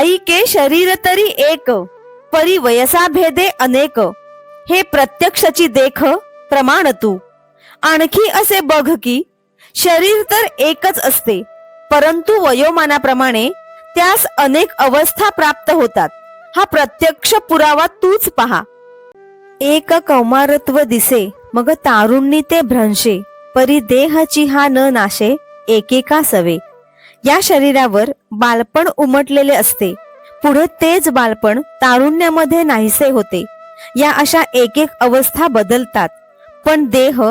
आई के शरीर तरी एक परी वयसा भेदे अनेक. हे प्रत्यक्षची देख प्रमाण तू. आणखी असे बघ की शरीर तर एकच असते परंतु वयोमानाप्रमाणे त्यास अनेक अवस्था प्राप्त होतात. हा प्रत्यक्ष पुरावा तूच पहा. एक कौमारत्व दिसे मग तारुण्य ते भ्रंशे परी देहची हा न नाशे एकेका सवे. या शरीरावर बालपण उमटलेले असते. पुढे तेच बालपण तारुण्यामध्ये नाहीसे होते. या अशा एक एक अवस्था बदलतात. पण देह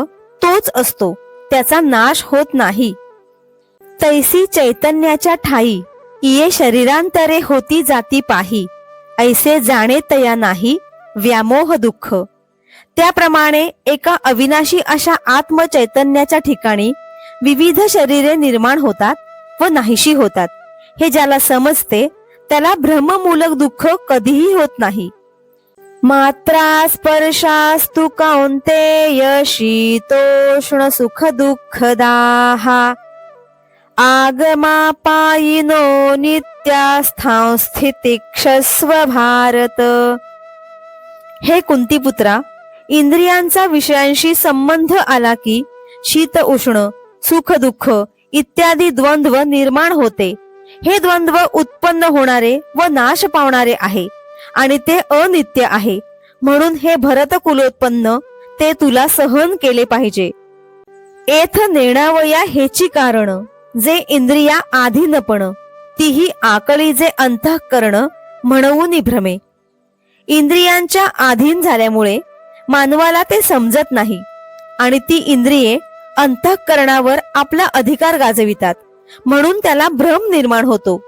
तोच असतो. त्याचा नाश होत नाही. तैसी चैतन्याच्या ठाई इये शरीरांतरे होती जाती पाही. ऐसे जाणे तया नाही व्यामोह दुःख. त्याप्रमाणे एका अविनाशी अशा आत्मचैतन्याच्या ठिकाणी विविध शरीरे निर्माण होतात. व नाहीशी होतात. हे ज्याला समजते त्याला भ्रममूलक दुःख कधीही होत नाही. मात्रा स्पर्शास्तु कौंतेय शीतोष्ण सुख दुःखदाहा. आगमापायिनो नित्या स्थितिक्षस्व भारत. हे कुंतीपुत्रा इंद्रियांचा विषयांशी संबंध आला की शीत उष्ण सुख दुःख इत्यादी द्वंद्व निर्माण होते. हे द्वंद्व उत्पन्न होणारे व नाश पावणारे आहे आणि ते अनित्य आहे. म्हणून हे भरत कुलोत्पन्न ते तुला सहन केले पाहिजे. एथ नेणावया हेची कारण जे इंद्रिया आधीनपण तीही आकळी जे अंतःकरण म्हणून भ्रमे. इंद्रियांच्या अधीन झाल्यामुळे मानवाला ते समजत नाही आणि ती इंद्रिये अंतःकरणावर आपला अधिकार गाजवितात. म्हणून त्याला भ्रम निर्माण होतो.